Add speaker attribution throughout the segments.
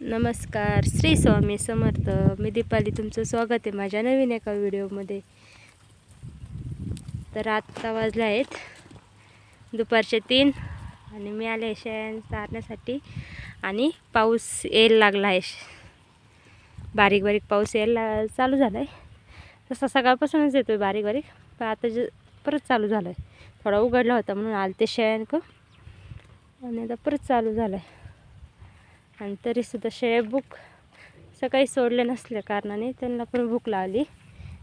Speaker 1: नमस्कार श्री स्वामी समर्थ. मी दीपाली तुमचं स्वागत आहे माझ्या नवीन एका व्हिडिओमध्ये. तर आत्ता वाजले आहेत दुपारचे तीन आणि मी आले शेण चारण्यासाठी आणि पाऊस यायला लागला आहे. बारीक बारीक पाऊस यायला चालू झाला आहे तसा सकाळपासूनच येतो आहे बारीक बारीक पण आता जे परत चालू झालं आहे थोडा उघडला होता म्हणून आलते ते शेण क आणि आता परत चालू झालं आहे आणि तरीसुद्धा शेळ्या भूक सकाळी सोडले नसल्या कारणाने त्यांना पण भूक लावली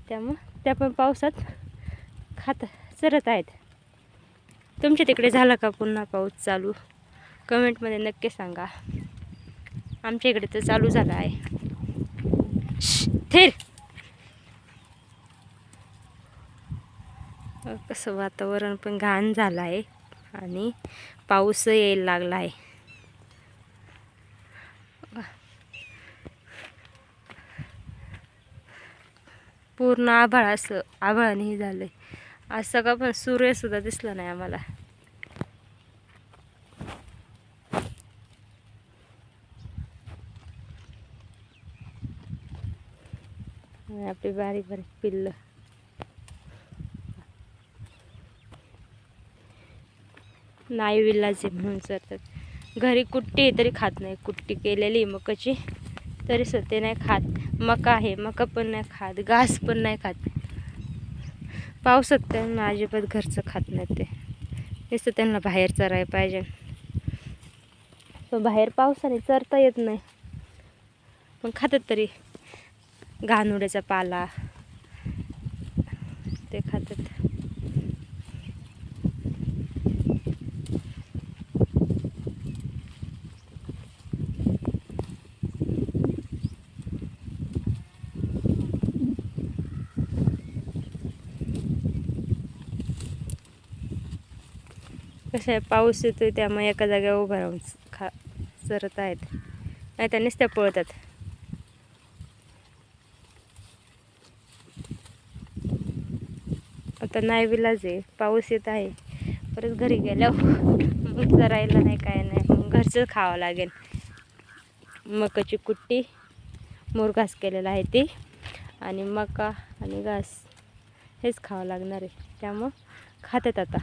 Speaker 1: त्यामुळं त्या पण पावसात खात चरत आहेत. तुमच्या तिकडे झाला का पुन्हा पाऊस चालू? कमेंटमध्ये नक्की सांगा. आमच्या इकडे तर चालू झाला आहे. थेर! कसं वातावरण पण घाण झालं आहे आणि पाऊस यायला लागला आहे. पूर्ण आभाळ असं आभाळाने हे झालं आहे आज सकाळ पण सूर्यसुद्धा दिसला नाही आम्हाला. आपली बारीक बारीक पिल्लं. नाही विल्लाचे म्हणून चरतात घरी कुट्टी तरी खात नाही. कुट्टी केलेली मकाची. तरी ते नाही खात. मका आहे मका पण नाही खात घास पण नाही खात. पावसात त्यांना अजिबात घरचं खात नाही ते. नुसतं त्यांना बाहेर चरायला पाहिजे. पण बाहेर पावसाने चरता येत नाही. पण खातात तरी घाणुड्याचा पाला. ते खातात. कसं आहे? पाऊस आहे त्यामुळे एका जागेवर उभं राहून खा चरत आहेत. नाही त्या नुसत्या पळतात. आता नाही विलाज आहे. पाऊस येत आहे. परत घरी गेल्यावर मग चरायला नाही काय नाही. मग घरचं खावं लागेल. मकाची कुट्टी मोरघास केलेला आहे ती. आणि मका आणि घास हेच खावं लागणार आहे. त्यामुळं खातात आता.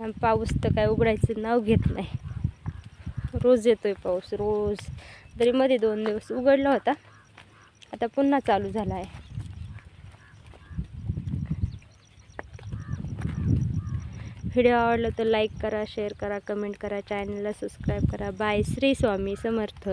Speaker 1: आणि पाऊस तर काय उघडायचं नाव घेत नाही. रोज येतोय पाऊस रोज. तरी मध्ये दोन दिवस उघडला होता. आता पुन्हा चालू झाला आहे व्हिडिओ आवडला तर लाईक करा शेअर करा कमेंट करा चॅनलला सबस्क्राईब करा. बाय श्री स्वामी समर्थ.